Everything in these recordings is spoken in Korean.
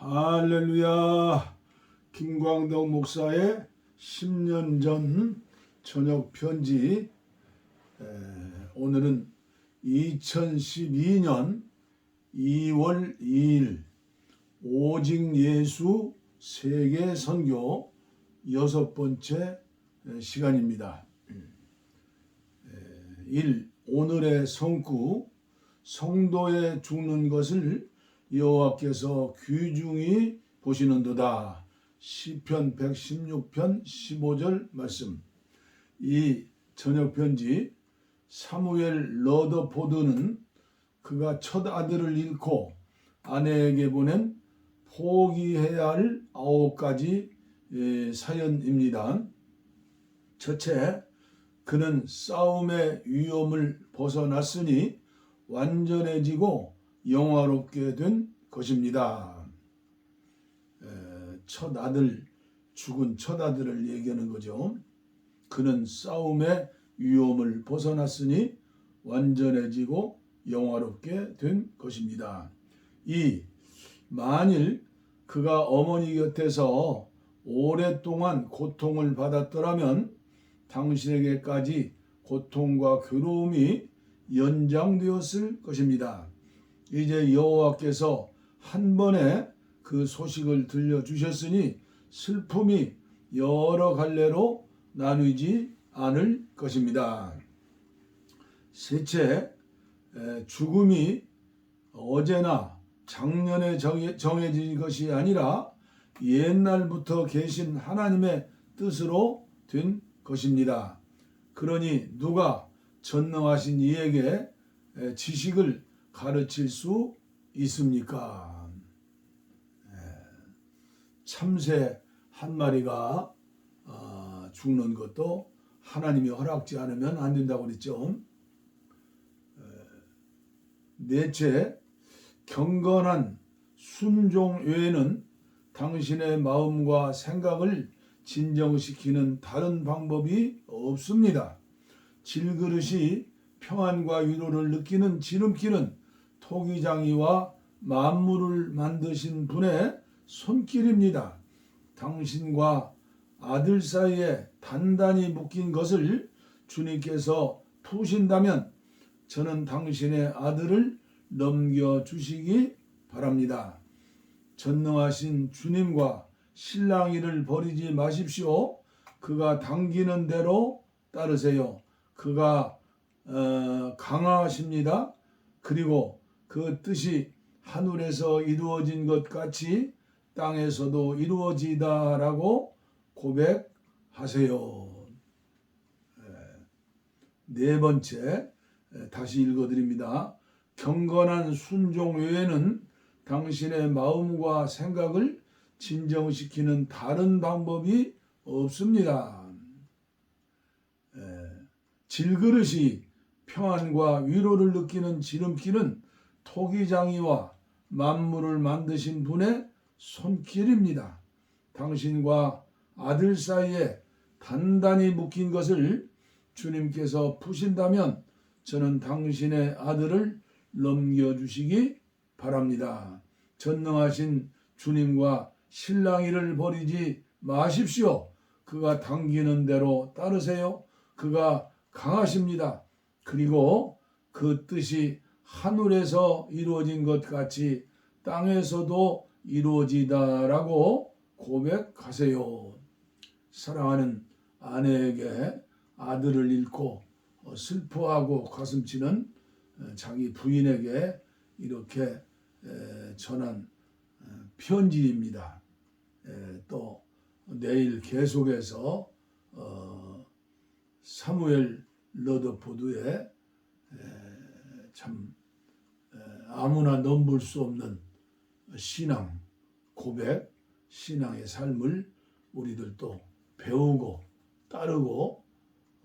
할렐루야. 김광덕 목사의 10년 전 저녁 편지. 에, 오늘은 2012년 2월 2일 오직 예수 세계 선교 여섯 번째 에, 시간입니다. 에, 1. 오늘의 성구 성도에 죽는 것을 여호와께서 귀중히 보시는도다. 시편 116편 15절 말씀. 이 저녁 편지 사무엘 러더포드는 그가 첫 아들을 잃고 아내에게 보낸 포기해야 할 아홉 가지 예, 사연입니다. 첫째, 그는 싸움의 위험을 벗어났으니 완전해지고 영화롭게 된 것입니다. 에, 첫 아들 죽은 첫 아들을 얘기하는 거죠. 그는 싸움의 위험을 벗어났으니 완전해지고 영화롭게 된 것입니다. 이 만일 그가 어머니 곁에서 오랫동안 고통을 받았더라면 당신에게까지 고통과 괴로움이 연장되었을 것입니다. 이제 여호와께서 한 번에 그 소식을 들려주셨으니 슬픔이 여러 갈래로 나누지 않을 것입니다. 셋째, 에, 죽음이 어제나 작년에 정해, 정해진 것이 아니라 옛날부터 계신 하나님의 뜻으로 된 것입니다. 그러니 누가 전능하신 이에게 에, 지식을 가르칠 수 있습니까? 에, 참새 한 마리가 아, 죽는 것도 하나님이 허락지 않으면 안 된다고 그랬죠. 에, 넷째, 경건한 순종 외에는 당신의 마음과 생각을 진정시키는 다른 방법이 없습니다. 질그릇이 평안과 위로를 느끼는 지름길은 토기장이와 만물을 만드신 분의 손길입니다. 당신과 아들 사이에 단단히 묶인 것을 주님께서 푸신다면 저는 당신의 아들을 넘겨주시기 바랍니다. 전능하신 주님과 신랑이를 버리지 마십시오. 그가 당기는 대로 따르세요. 그가 어, 강하십니다. 그리고 그 뜻이 하늘에서 이루어진 것 같이 땅에서도 이루어지다라고 고백하세요. 에, 네 번째 에, 다시 읽어드립니다. 경건한 순종 외에는 당신의 마음과 생각을 진정시키는 다른 방법이 없습니다. 에, 질그릇이 평안과 위로를 느끼는 지름길은 토기장이와 만물을 만드신 분의 손길입니다. 당신과 아들 사이에 단단히 묶인 것을 주님께서 푸신다면 저는 당신의 아들을 넘겨주시기 바랍니다. 전능하신 주님과 신랑이를 버리지 마십시오. 그가 당기는 대로 따르세요. 그가 강하십니다. 그리고 그 뜻이 하늘에서 이루어진 것 같이 땅에서도 이루어지다라고 고백하세요. 사랑하는 아내에게 아들을 잃고 슬퍼하고 가슴치는 자기 부인에게 이렇게 전한 편지입니다. 또 내일 계속해서 어, 사무엘 러더포드의 참 아무나 넘볼 수 없는 신앙 고백 신앙의 삶을 우리들도 배우고 따르고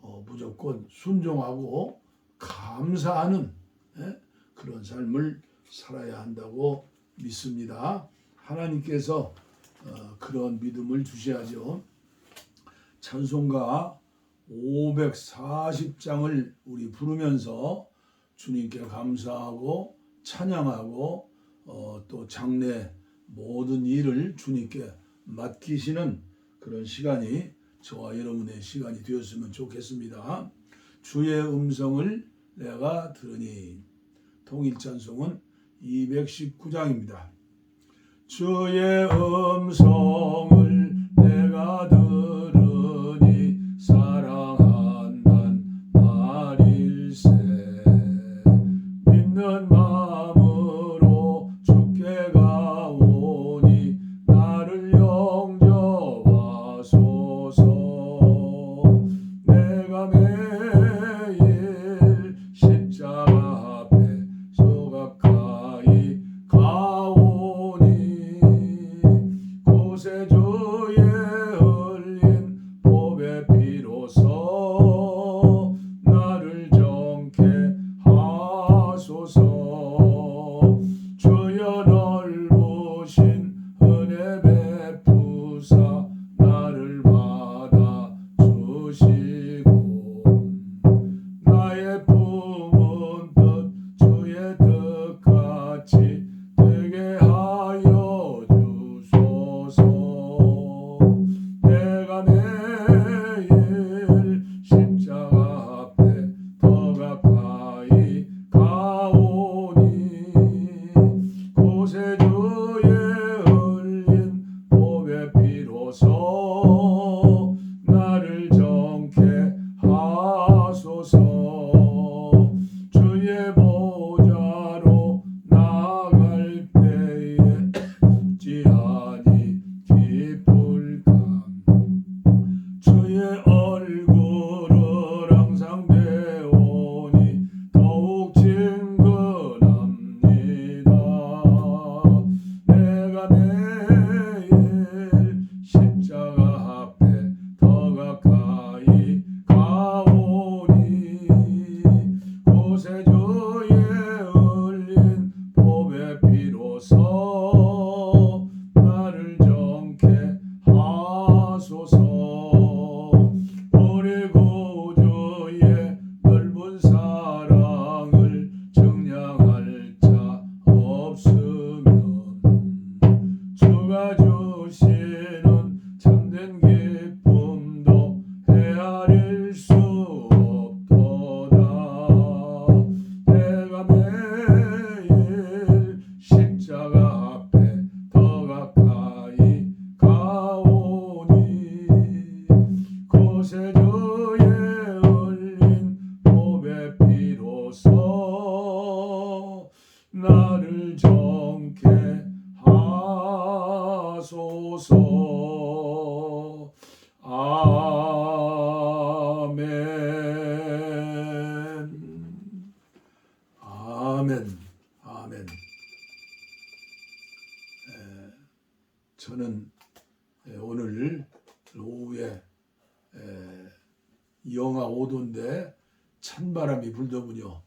어, 무조건 순종하고 감사하는 예? 그런 삶을 살아야 한다고 믿습니다. 하나님께서 어, 그런 믿음을 주셔야죠. 찬송가 540장을 우리 부르면서 주님께 감사하고 찬양하고 어, 또 장례 모든 일을 주님께 맡기시는 그런 시간이 저와 여러분의 시간이 되었으면 좋겠습니다. 주의 음성을 내가 들으니 통일 찬송은 219장입니다. 주의 음성을 저는 에, 오늘 오후에 에, 영하 5도인데 찬바람이 불더군요.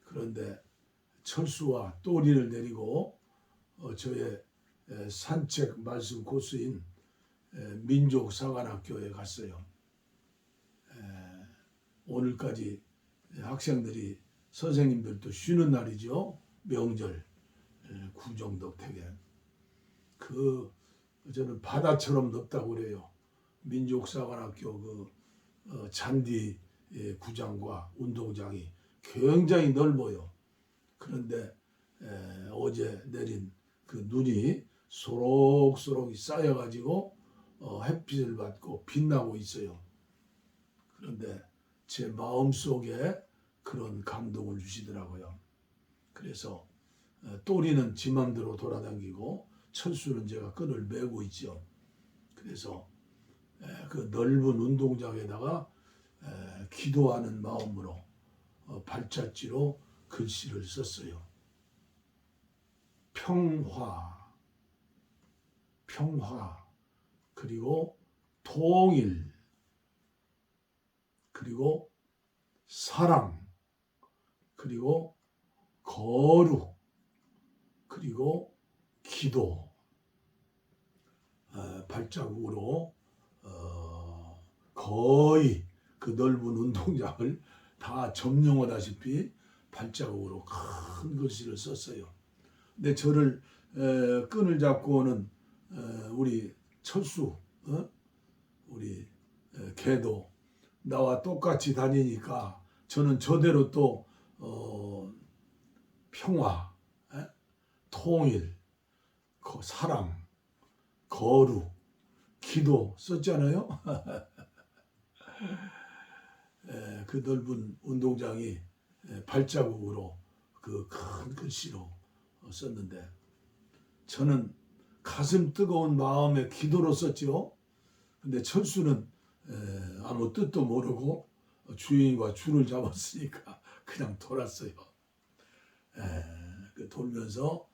그런데 철수와 또리를 내리고 어, 저의 에, 산책 말씀 코스인 에, 민족 사관학교에 갔어요. 에, 오늘까지 학생들이 선생님들도 쉬는 날이죠. 명절 에, 구정덕 대견. 그 저는 바다처럼 넓다고 그래요. 민족사관학교 그 어, 잔디 예, 구장과 운동장이 굉장히 넓어요. 그런데 에, 어제 내린 그 눈이 소록소록이 쌓여가지고 어, 햇빛을 받고 빛나고 있어요. 그런데 제 마음 속에 그런 감동을 주시더라고요. 그래서 어, 또리는 지 맘대로 돌아다니고 철수는 제가 끈을 메고 있죠. 그래서 에, 그 넓은 운동장에다가 에, 기도하는 마음으로 어, 발자취로 글씨를 썼어요. 평화, 평화, 그리고 통일, 그리고 사랑, 그리고 거룩, 그리고 기도, 어, 발자국으로 어, 거의 그 넓은 운동장을 다 점령하다시피 발자국으로 큰 글씨를 썼어요. 근데 저를 에, 끈을 잡고 오는 에, 우리 철수, 어? 우리 에, 개도 나와 똑같이 다니니까 저는 저대로 또 어, 평화, 에? 통일, 거- 사랑, 거룩, 기도 썼잖아요. 에, 그 넓은 운동장이 에, 발자국으로 그 큰 글씨로 어, 썼는데 저는 가슴 뜨거운 마음의 기도로 썼죠. 근데 철수는 에, 아무 뜻도 모르고 주인과 줄을 잡았으니까 그냥 돌았어요. 에, 그 돌면서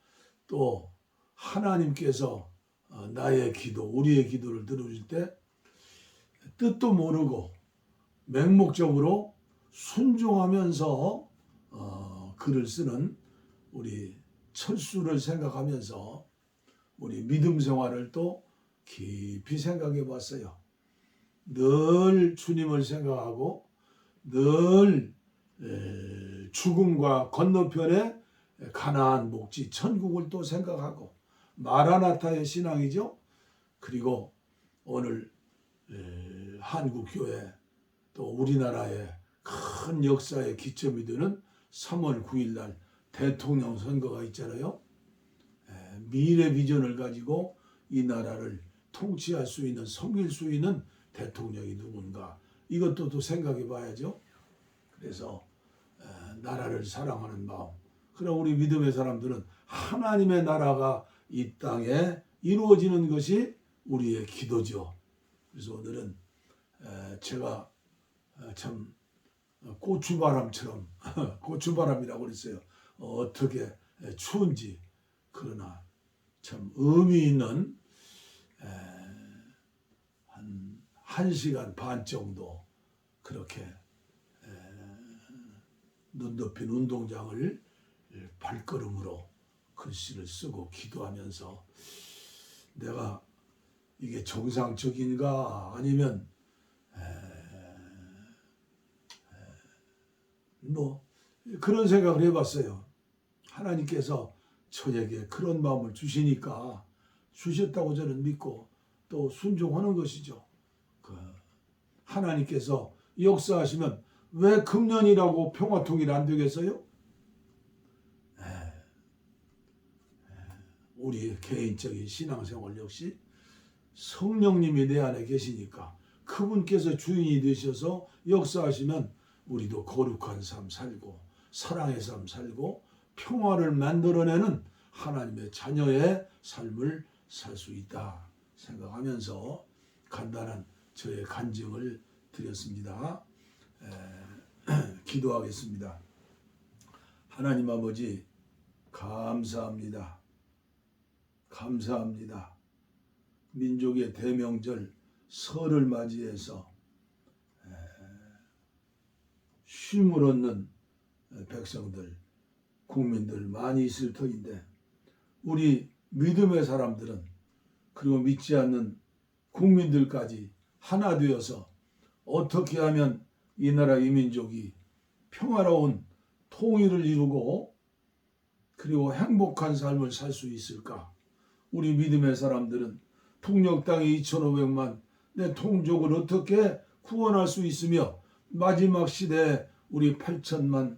또 하나님께서 어, 나의 기도, 우리의 기도를 들어줄 때 뜻도 모르고 맹목적으로 순종하면서 어, 글을 쓰는 우리 철수를 생각하면서 우리 믿음 생활을 또 깊이 생각해 봤어요. 늘 주님을 생각하고 늘 에, 죽음과 건너편에 가나안 목지 천국을 또 생각하고 마라나타의 신앙이죠. 그리고 오늘 에, 한국 교회 또 우리나라의 큰 역사의 기점이 되는 3월 9일 날 대통령 선거가 있잖아요. 에, 미래 비전을 가지고 이 나라를 통치할 수 있는 섬길 수 있는 대통령이 누군가 이것도 또 생각해 봐야죠. 그래서 에, 나라를 사랑하는 마음. 그럼 우리 믿음의 사람들은 하나님의 나라가 이 땅에 이루어지는 것이 우리의 기도죠. 그래서 오늘은 에, 제가 어, 참 어, 고추바람처럼 고추바람이라고 그랬어요. 어, 어떻게 에, 추운지 그러나 참 의미 있는 에, 한, 한 시간 반 정도 그렇게 에, 눈 덮인 운동장을 발걸음으로 글씨를 쓰고 기도하면서 내가 이게 정상적인가 아니면 뭐 그런 생각을 해봤어요. 하나님께서 저에게 그런 마음을 주시니까 주셨다고 저는 믿고 또 순종하는 것이죠. 그 하나님께서 역사하시면 왜 금년이라고 평화통일 안 되겠어요? 에, 에, 우리 개인적인 신앙생활 역시 성령님이 내 안에 계시니까 그분께서 주인이 되셔서 역사하시면 우리도 거룩한 삶 살고 사랑의 삶 살고 평화를 만들어내는 하나님의 자녀의 삶을 살 수 있다 생각하면서 간단한 저의 간증을 드렸습니다. 에, 기도하겠습니다. 하나님 아버지 감사합니다. 감사합니다. 민족의 대명절 설을 맞이해서 쉼을 얻는 백성들, 국민들 많이 있을 터인데 우리 믿음의 사람들은 그리고 믿지 않는 국민들까지 하나 되어서 어떻게 하면 이 나라 이 민족이 평화로운 통일을 이루고 그리고 행복한 삶을 살 수 있을까? 우리 믿음의 사람들은 땅에 2,500만 내 통족을 어떻게 구원할 수 있으며 마지막 시대에 우리 8천만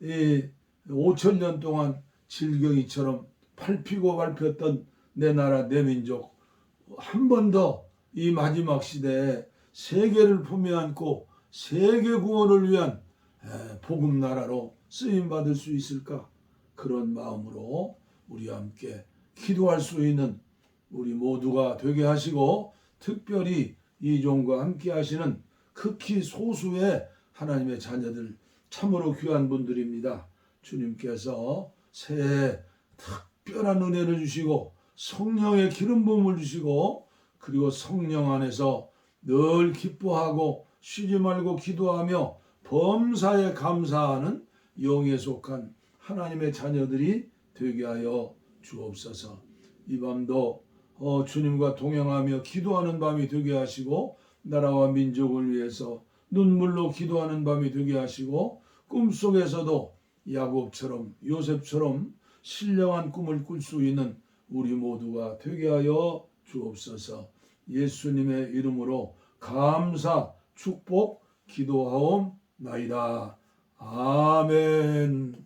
이 5천 년 동안 질경이처럼 밟히고 밟혔던 내 나라 내 민족 한 번 더 이 마지막 시대에 세계를 품에 안고 세계 구원을 위한 에, 복음 나라로 쓰임 받을 수 있을까? 그런 마음으로 우리와 함께 기도할 수 있는 우리 모두가 되게 하시고 특별히 이 종과 함께 하시는 극히 소수의 하나님의 자녀들 참으로 귀한 분들입니다. 주님께서 새해 특별한 은혜를 주시고 성령의 기름 부음을 주시고 그리고 성령 안에서 늘 기뻐하고 쉬지 말고 기도하며 범사에 감사하는 영에 속한 하나님의 자녀들이 되게 하여 주옵소서. 이 밤도 어, 주님과 동행하며 기도하는 밤이 되게 하시고 나라와 민족을 위해서 눈물로 기도하는 밤이 되게 하시고 꿈속에서도 야곱처럼 요셉처럼 신령한 꿈을 꿀 수 있는 우리 모두가 되게 하여 주옵소서. 예수님의 이름으로 감사, 축복, 기도하옵나이다. 아멘.